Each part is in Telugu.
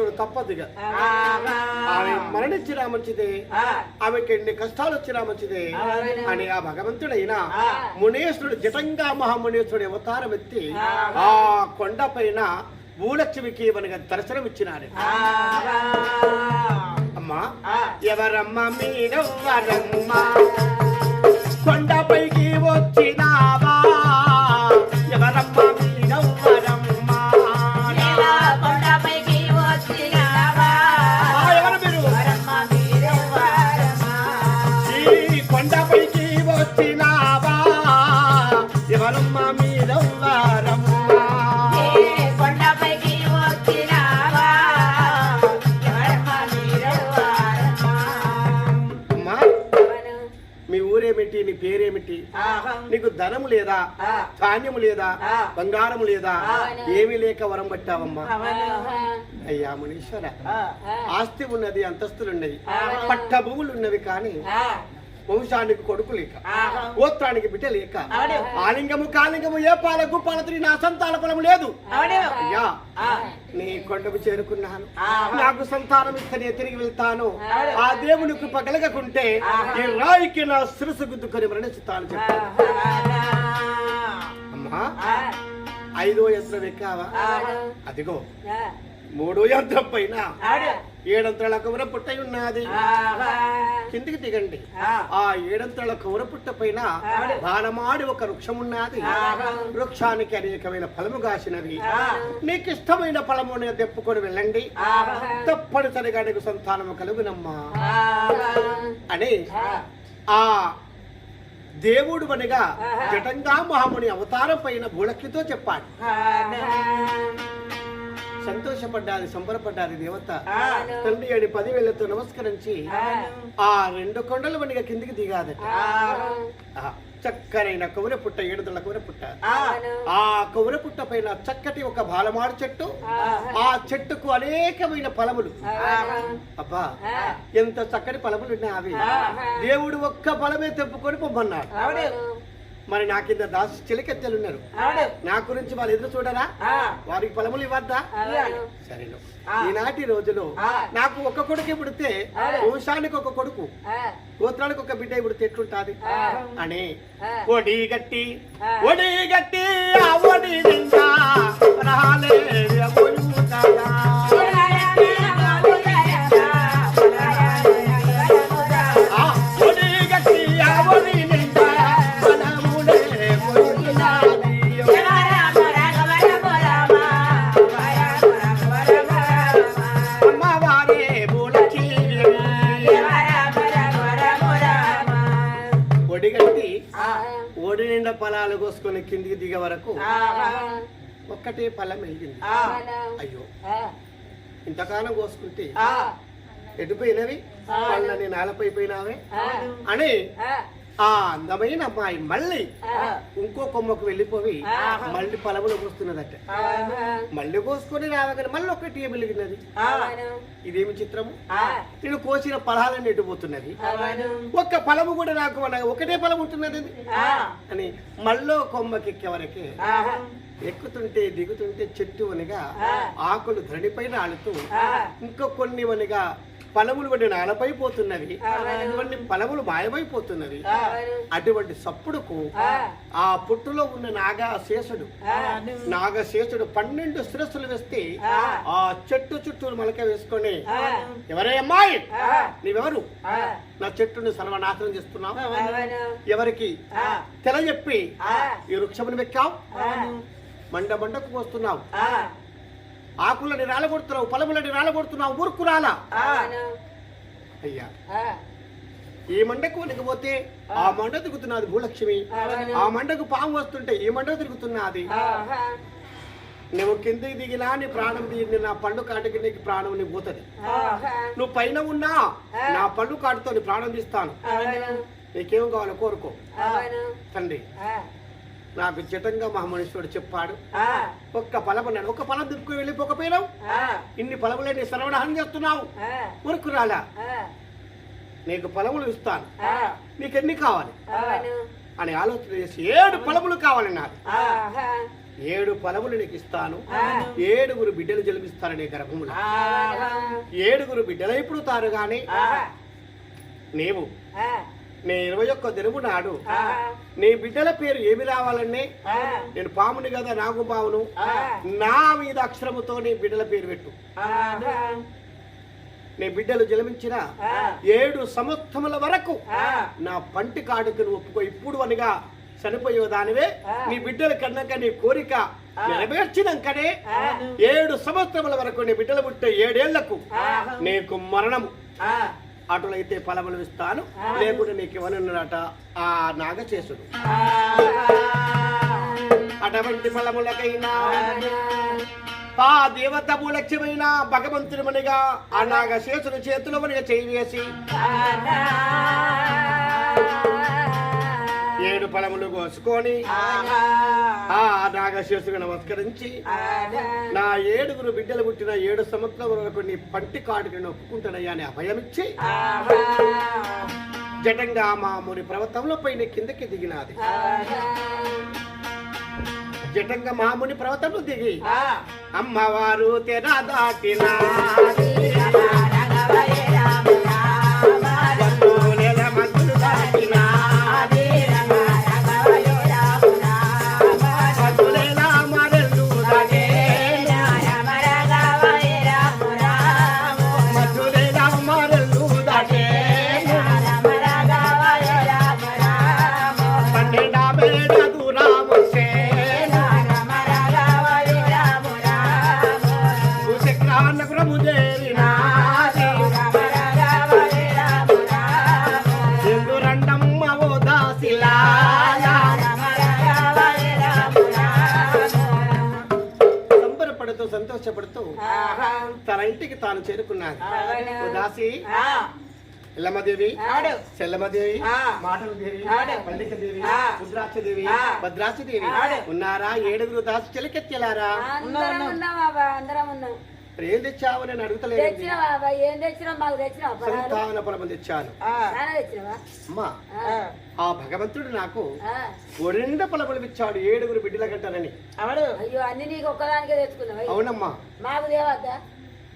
మరణించడం తప్పదుగా ఆమె మరణించినా మంచిదే ఆమెకి ఎన్ని కష్టాలు వచ్చినా మంచిదే అని ఆ భగవంతుడైన మునీశ్వరుడు జటంగా మహామునీశ్వరుడు అవతారం ఎత్తి ఆ కొండ పైన భూలక్ష్మికి మనకి దర్శనం ఇచ్చినాడు అమ్మా ఎవరమ్మ మీరెవ్వరమ్మ కొండపైకి వచ్చినావా వచ్చినావా ఎవరమ్మ మీరెవ్వరమ్మ అమ్మా మీ ఊరేమిటి నీ పేరేమిటి? నీకు ధనము లేదా? ధాన్యము లేదా? బంగారము లేదా? ఏమీ లేక వరం పట్టావమ్మా. అయ్యా మునీశ్వర ఆస్తి ఉన్నది అంతస్తులున్నది పట్ట భూములు ఉన్నవి కానీ వంశానికి కొడుకు లేక. గోత్రానికి బిడ్డ లేక. ఆలింగము కాలింగము ఏ పాల గుప్పాల తిరిగి నా సంతాన ఫలము లేదు. అయ్యా నీ కొండకు చేరుకున్నాను. నాకు సంతానం ఇస్తే తిరిగి వెళ్తాను. ఆ దేవుని కృప కలగకుంటే ఈ రాయికి నా శిరసు గుద్దుకొని మరణిస్తాను చెప్పాను అమ్మా ఐదో యంత్రం ఎక్కావా? అదిగో మూడో యంత్రం పైన ఏడంత్రాల కవర పుట్ట ఉన్నది. కిందికి దిగండి. ఆ. ఏడంత్రాల కవర పుట్ట పైన బాణమాడి ఒక వృక్షం ఉన్నది. వృక్షానికి అనేకమైన ఫలము కాసినవి నీకు ఇష్టమైన ఫలము తెప్పుకొని వెళ్ళండి. తప్పనిసరిగా నీకు సంతానము కలుగునమ్మా. అని ఆ. దేవుడు అనగా జటంగా మహాముని అవతారం పైన భూలక్కితో చెప్పాడు. సంతోషపడ్డాది సంబరపడ్డాది దేవత. తండ్రి అని పదివేలతో నమస్కరించి ఆ. రెండు కొండల వనిగా కిందికి దిగాదట. చక్కనైన కౌర పుట్ట ఏడుదల కౌర పుట్ట. ఆ. కౌర పుట్ట పైన చక్కటి ఒక బాలమాడు చెట్టు. ఆ. చెట్టుకు అనేకమైన ఫలములు. అబ్బా ఎంత చక్కటి ఫలములు ఉన్నాయి అవి దేవుడు ఒక్క ఫలమే తెప్పుకొని పొమ్మన్నాడు. మరి నా కింద దాసి చిలికెత్తెలు ఉన్నారు. నా గురించి వాళ్ళు ఎదురు చూడరా? వారికి ఫలములు ఇవ్వద్దా? సరేను. ఈనాటి రోజులో నాకు ఒక కొడుకు పుడితే వంశానికి ఒక కొడుకు గోత్రానికి ఒక బిడ్డ పుడితే ఎట్లుంటాది? అని ఒడి గట్టి ఒడి గట్టి రాలే ఓడి నిండా ఫలాలు కోసుకొని కిందికి దిగే వరకు ఒక్కటే ఫలం వెలిగింది. అయ్యో. ఇంతకాలం కోసుకుంటే ఎటుపోయినవి పళ్ళని నేలపైపోయినావే అని ఆ అందమైన అమ్మాయి మళ్ళీ ఇంకో కొమ్మకు వెళ్ళిపోయి మళ్ళీ ఫలములు కోస్తున్నదట మళ్ళీ కోసుకొని రావగానే మళ్ళీ ఒకటి వెలిగినది. ఇదేమి చిత్రము? నేను కోసిన ఫలాలన్నీ ఎటుపోతున్నది ఒక్క ఫలము కూడా నాకు ఒకటే ఫలం ఉంటున్నది అని మళ్ళీ కొమ్మకెక్కే వరకే ఎక్కుతుంటే దిగుతుంటే చెట్టు వనిగా ఆకులు ధరణిపైన ఆడుతూ ఇంకా కొన్ని వనిగా ఫలములు కొన్ని నాలపై పోతున్నవి. కొన్ని ఫలములు మాయమైపోతున్నవి. అటువంటి సప్పుడుకు ఆ. పుట్టులో ఉన్న నాగశేషుడు నాగశేషుడు పన్నెండు శిరస్సులు వేస్తే ఆ. చెట్టు చుట్టూ మొలక వేసుకొని ఎవరే అమ్మాయి? నీవెవరు నా చెట్టుని సర్వనాశనం చేస్తున్నావు. ఎవరికి? తెలజెప్పి ఈ వృక్షమును వెక్కావు మండ మండకు వస్తున్నావు ఆకులని రాలగొడుతున్నావు ఫలములని రాలగొడుతున్నావు ఊరుకు రాలా అయ్యా. ఈ మండకు వనకపోతే ఆ మండ తిరుగుతున్నది భూలక్ష్మి. ఆ మండకు పాము వస్తుంటే ఈ మండ తిరుగుతున్నది. నువ్వు కిందికి దిగినా నీ ప్రాణం దిగి నా పండు కాటికి నీకు ప్రాణం నీ పోతుంది. నువ్వు పైన ఉన్నా నా పండు కాటుతో నీ ప్రాణం తీస్తాను. నీకేం కావాలో కోరుకో. తండ్రి. నాకు జటంగా మహామనుషుడు చెప్పాడు. ఒక్క ఫలము నేను ఒక్క ఫలం దిప్పుకు వెళ్ళిపోకపోయినావు? ఇన్ని ఫలములే నీ సర్వనాశనం చేస్తున్నావు? ఊరుకు రాలా? నీకు ఫలములు ఇస్తాను. నీకు ఎన్ని కావాలి? అని ఆలోచన చేసి ఏడు ఫలములు కావాలి నాకు. ఏడు పొలములు నీకు ఇస్తాను. ఏడుగురు బిడ్డలు జన్మిస్తారు నీ గర్భములు ఏడుగురు బిడ్డలై పుడతారు గాని నీవు నీ ఇరవై ఒక్క దినము నాడు నీ బిడ్డల పేరు ఏమి రావాలండి? నేను పాముని కదా నాగు పామును. నా మీద అక్షరముతో నీ బిడ్డల పేరు పెట్టు. నీ బిడ్డలు జన్మించిన ఏడు సంవత్సరముల వరకు నా పంటి కాడుకు నువ్వు ఒప్పుకో. ఇప్పుడు అనగా చనిపోయే దానివే నీ బిడ్డల కన్నాక నీ కోరిక నెరవేర్చినాకనే ఏడు సంవత్సరముల వరకు నీ బిడ్డలు పుట్టే ఏడేళ్ళకు నీకు మరణము. అటులైతే ఫలములు ఇస్తాను. లేకుంటే నీకు ఇవ్వనున్నట ఆ నాగ చేసుడు అటువంటి ఫలములకైనా ఆ దేవత లక్ష్యమైన భగవంతుడిమనిగా ఆ నాగ శేషుని చేతిలో మనగా చేయి వేసి ఏడు ఫలములు కోసుకొని ఆ నాగశేషుగా నమస్కరించి నా ఏడుగురు బిడ్డలు పుట్టిన ఏడు సంవత్సరం వరకు నీ పంటి కాటుకి ఒప్పుకుంటానయ్యా అని అభయమిచ్చి జటంగా మా ముని పర్వతంలో పైన కిందకి దిగినాది. జటంగా మాముని పర్వతంలో దిగి అమ్మవారు తెర దాటిన తన ఇంటికి తాను చేరుకున్నాడు. ఓ దాసి ఎల్లమ్మదేవి ఆడు. చెల్లమ్మదేవి ఆ. మాటల దేవి ఆడు. పల్లిక దేవి ఆ. రుద్రాక్ష దేవి ఆ. భద్రాక్ష దేవి ఆడు. ఉన్నారా ఏడుగురు దాసి చెలికెత్తెలారా? ఏం తెచ్చావు నేను అడుగుతలేదు తెచ్చిన సంతాన ఫలము అమ్మా ఆ. భగవంతుడు నాకు ఆ. ఒరిండ ఫలములు ఇచ్చాడు ఏడుగురు బిడ్డల అవడు అయ్యో అన్ని నీకు ఒక్కదానికే తెచ్చుకున్నావా? అవునమ్మా. మాకు దేవద్దా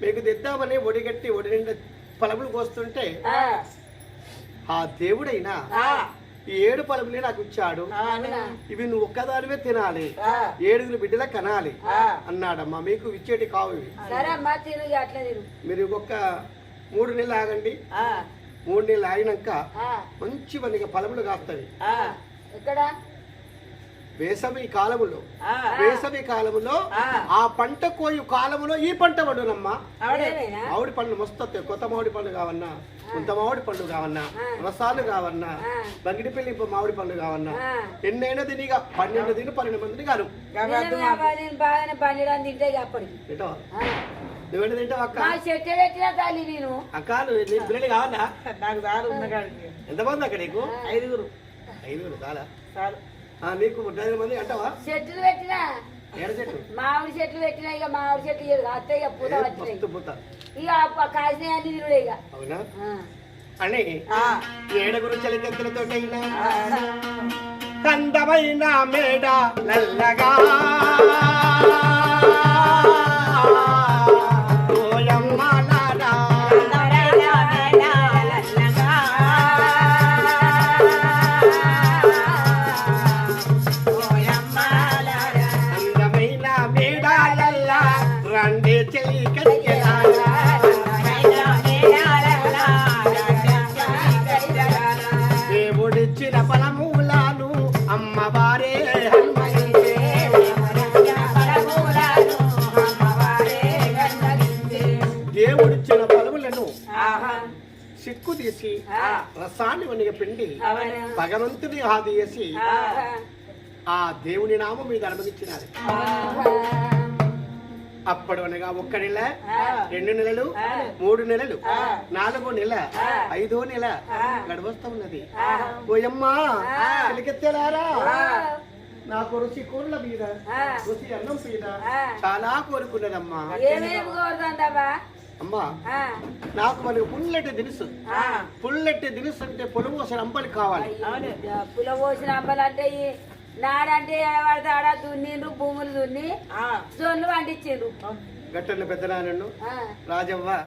మీకు తెద్దామని ఒడిగట్టి ఒడినిండ ఫలములు కోస్తుంటే ఆ. దేవుడైనా ఏడు ఫలములే నాకు ఇచ్చాడు? ఇవి నువ్వు ఒక్కదానివే తినాలి. ఆ, ఏడుగురు బిడ్డల కనాలి. అన్నాడమ్మా మీకు ఇచ్చేటి కావు మీరు ఇంకొక మూడు నెలలు ఆగండి. మూడు నెలలు ఆగినాక. మంచి మనకి ఫలములు కాస్తాయి. వేసవి కాలములో ఆ, వేసవి కాలములో ఆ. పంట కోయు కాలములో ఈ పంట పడునమ్మా? మామిడి పండ్లు మస్తు కొత్త మామిడి పండు కావన్నా కొంత మామిడి పండు కావన్నా రసాలు కావన్నా ఆ. బంగిడిపల్లి మామిడి పండు కావన్నా. ఎన్నైనా తినిగా పన్నెండు తిని పన్నెండు మందిని కాను. నువ్వేంటి తింటావు? అక్క? అక్క నువ్వు పిల్లలు కావన్నా నాకు ఎంతమంది అక్క నీకు? ఐదుగురు. ఐదుగురు చాలా? చాలు. నీకు ముప్పై మంది అంటావా? చెట్లు పెట్టినా. ఏడ మామిడి చెట్లు పెట్టినా ఇక మామిడి చెట్లు ఇక అత్తే ఇక పూత వచ్చినాయి పూత. ఇక కాసిన అన్ని తినుడే ఇక. అవునా. అని ఆ, ఏడుగురు చలికెత్తులతోటైనా కందమైన మేడ నల్లగా. తీసి రసాన్ని వనిగ పిండి భగవంతుని ఆది చేసి ఆ. దేవుని నామం మీద అనుమతించినారు. అప్పుడు అనగా ఒక్క నెల రెండు నెలలు మూడు నెలలు నాలుగో నెల ఐదో నెల గడవస్తా ఉన్నది. ఓయమ్మా నాకు రుచి కూరల మీద రుచి అన్నం మీద చాలా కోరుకున్నదమ్మా. అమ్మా నాకు మనకు పుల్లటి దినుసు. పుల్లటి దినుసు అంటే పొలము అసలు అంబలి కావాలి. పుల పోసిన అంబలంటే ఈ నాడంటే పడితే ఆడ దున్నిండ్రు భూములు దున్ని ఆ, జొన్లు పండించిండ్రు. గట్టన్న పెద్దనాన్నను ఆ. రాజవ్వ